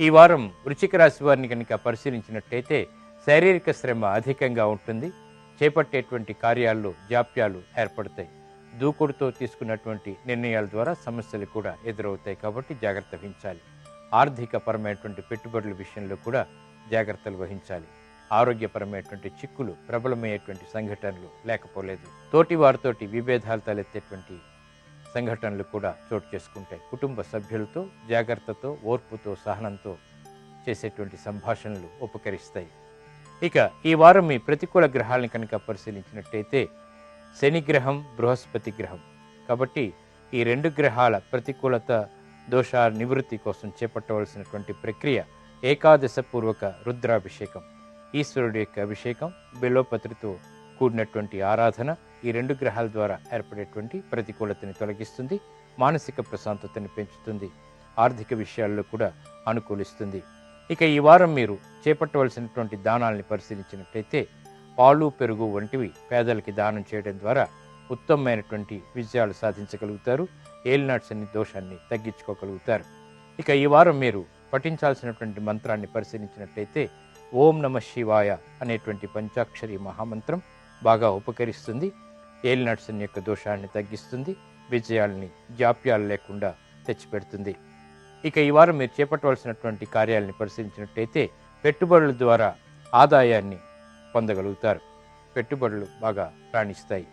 ఈ వారం వృచ్చిక రాశి వారిని కనుక పరిశీలించినట్టయితే శారీరక శ్రమ అధికంగా ఉంటుంది. చేపట్టేటువంటి కార్యాల్లో జాప్యాలు ఏర్పడతాయి. దూకుడుతో తీసుకున్నటువంటి నిర్ణయాల ద్వారా సమస్యలు కూడా ఎదురవుతాయి కాబట్టి జాగ్రత్త వహించాలి. ఆర్థిక పరమైనటువంటి పెట్టుబడుల విషయంలో కూడా జాగ్రత్తలు వహించాలి. ఆరోగ్యపరమైనటువంటి చిక్కులు ప్రబలమయ్యేటువంటి సంఘటనలు లేకపోలేదు. తోటి వారితోటి విభేదాలు తలెత్తేటువంటి సంఘటనలు కూడా చోటు చేసుకుంటాయి. కుటుంబ సభ్యులతో జాగ్రత్తతో ఓర్పుతో సహనంతో చేసేటువంటి సంభాషణలు ఉపకరిస్తాయి. ఇక ఈ వారం మీ ప్రతికూల గ్రహాలను కనుక పరిశీలించినట్టయితే శని గ్రహం బృహస్పతి గ్రహం. కాబట్టి ఈ రెండు గ్రహాల ప్రతికూలత దోష నివృత్తి కోసం చేపట్టవలసినటువంటి ప్రక్రియ ఏకాదశ పూర్వక రుద్రాభిషేకం. ఈశ్వరుడి యొక్క అభిషేకం బిలోపత్రితో కూడినటువంటి ఆరాధన ఈ రెండు గ్రహాల ద్వారా ఏర్పడేటువంటి ప్రతికూలతని తొలగిస్తుంది మానసిక ప్రశాంతతని పెంచుతుంది ఆర్థిక విషయాల్లో కూడా అనుకూలిస్తుంది. ఇక ఈ వారం మీరు చేపట్టవలసినటువంటి దానాల్ని పరిశీలించినట్లయితే పాలు పెరుగు వంటివి పేదలకి దానం చేయడం ద్వారా ఉత్తమమైనటువంటి విజయాలు సాధించగలుగుతారు ఏలినాట్స్ అనే దోషాన్ని తగ్గించుకోగలుగుతారు. ఇక ఈ వారం మీరు పఠించాల్సినటువంటి మంత్రాన్ని పరిశీలించినట్లయితే ఓం నమ శివాయ అనేటువంటి పంచాక్షరి మహామంత్రం బాగా ఉపకరిస్తుంది. ఏలినాటి శని యొక్క దోషాన్ని తగ్గిస్తుంది. విజయాల్ని జాప్యాలు లేకుండా తెచ్చిపెడుతుంది. ఇక ఈ వారం మీరు చేపట్టవలసినటువంటి కార్యాలని పరిశీలించినట్టయితే పెట్టుబడుల ద్వారా ఆదాయాన్ని పొందగలుగుతారు. పెట్టుబడులు బాగా రాణిస్తాయి.